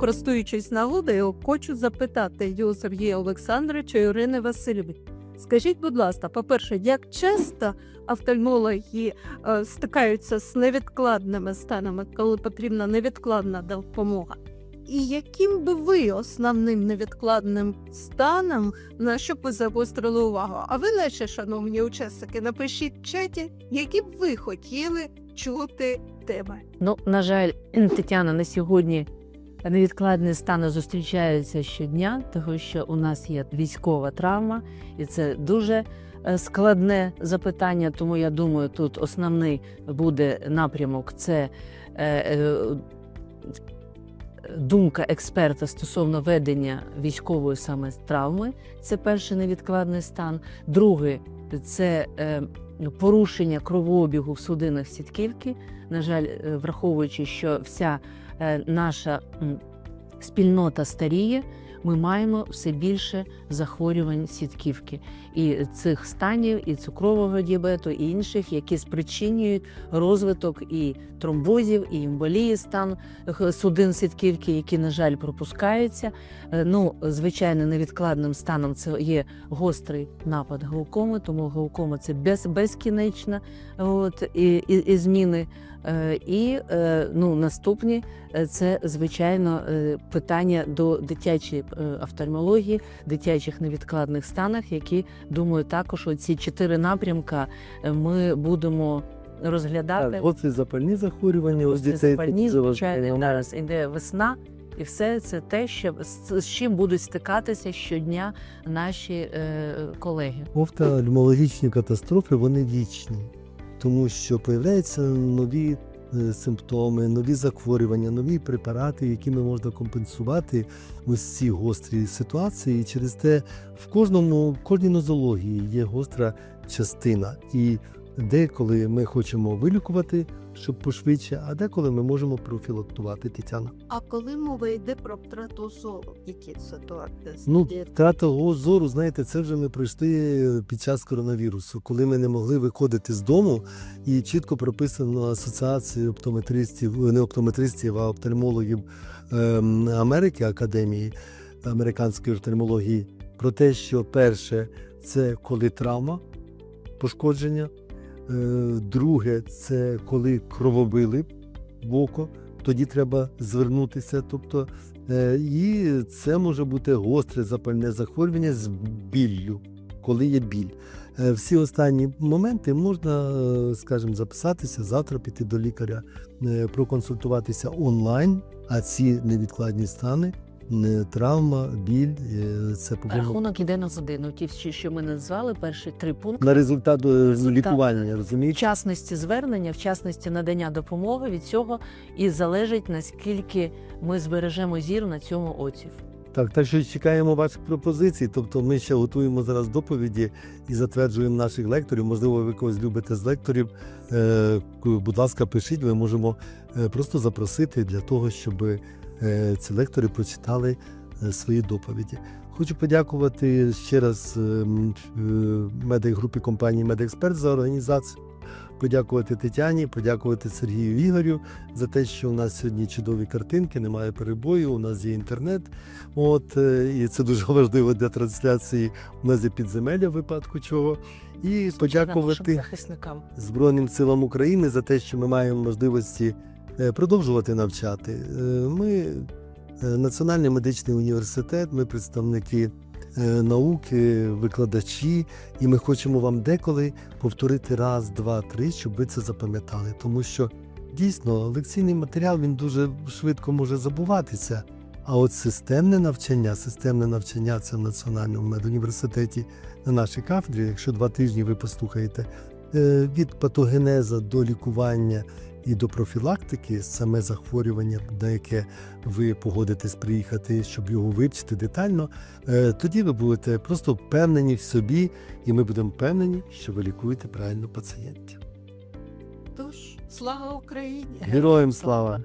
користуючись нагодою, хочу запитати Ю Сергія Олександровича і Ірини Васильівни. Скажіть, будь ласка, по-перше, як часто офтальмологи е, стикаються з невідкладними станами, коли потрібна невідкладна допомога? І яким би ви основним невідкладним станом, на що б ви загострили увагу? А ви, наші шановні учасники, напишіть в чаті, які б ви хотіли чути теми. Ну, на жаль, Тетяна, на сьогодні невідкладні стани зустрічаються щодня, тому що у нас є військова травма, і це дуже е, складне запитання. Тому я думаю, тут основний буде напрямок це. е, е, Думка експерта стосовно ведення військової саме травми це перший невідкладний стан. Другий це порушення кровообігу в судинах сітківки. На жаль, враховуючи, що вся наша м, спільнота старіє, ми маємо все більше захворювань сітківки і цих станів, і цукрового діабету, і інших, які спричинюють розвиток і тромбозів, і емболії стан е, судин сітківки, які, на жаль, пропускаються. Е, Ну, звичайно, невідкладним станом це є гострий напад глаукоми, тому глаукома це без, безкінечна от, і, і, і зміни. Е, І ну, наступні це звичайно питання до дитячої е, офтальмології, дитячих невідкладних станах, які думаю, також ці чотири напрямка е, ми будемо розглядати. Так, гострі запальні захворювання Гострі дітей. запальні, звичайно, зараз іде весна, і все це те, що з, чим будуть стикатися щодня наші е, колеги. Офтальмологічні катастрофи вони вічні, тому що появляються нові симптоми, нові захворювання, нові препарати, якими можна компенсувати ось ці гострі ситуації. І через те в кожному в кожній нозології є гостра частина. І деколи ми хочемо вилікувати, щоб пошвидше, а деколи ми можемо профілактувати Тетяна. А коли мова йде про втрату зору, які ситуації? Ну, втрата зору, знаєте, це вже ми пройшли під час коронавірусу, коли ми не могли виходити з дому, і чітко прописано асоціацію оптометристів, не оптометристів, а оптальмологів ем, Америки, Академії американської офтальмології, про те, що перше це коли травма, пошкодження, е, друге це коли кровобили в око, тоді треба звернутися. Тобто Е, І це може бути гостре запальне захворювання з біллю, коли є біль. Е, Всі останні моменти можна, е, скажімо, записатися, завтра піти до лікаря, е, проконсультуватися онлайн, а ці невідкладні стани, е, травма, біль, е, це повинно Рахунок іде на годину. Ті, що ми назвали, перші три пункти. на результат е, Результат. лікування, розумієте? Вчасності звернення, вчасності надання допомоги від цього і залежить наскільки ми збережемо зір на цьому оці. Так, так що чекаємо ваших пропозицій. Тобто ми ще готуємо зараз доповіді і затверджуємо наших лекторів. Можливо, ви когось любите з лекторів. Е, будь ласка, пишіть, ми можемо е, просто запросити для того, щоб е, ці лектори прочитали е, свої доповіді. Хочу подякувати ще раз е, е, медик-групі компанії Медексперт за організацію. Подякувати Тетяні, подякувати Сергію Ігорю за те, що у нас сьогодні чудові картинки, немає перебою, у нас є інтернет. От, е, і це дуже важливо для трансляції. У нас є підземелля в випадку чого. І подякувати захисникам. Збройним силам України за те, що ми маємо можливості е, продовжувати навчати. Е, Ми е, Національний медичний університет, ми представники е, науки, викладачі, і ми хочемо вам деколи повторити раз, два, три, щоб ви це запам'ятали. Тому що дійсно лекційний матеріал він дуже швидко може забуватися. А от системне навчання, системне навчання це в Національному медуніверситеті на нашій кафедрі. Якщо два тижні ви послухаєте е, від патогенеза до лікування і до профілактики, саме захворювання, на яке ви погодитесь приїхати, щоб його вивчити детально, е, тоді ви будете просто впевнені в собі, і ми будемо впевнені, що ви лікуєте правильно пацієнтів. Тож, слава Україні! Героям слава!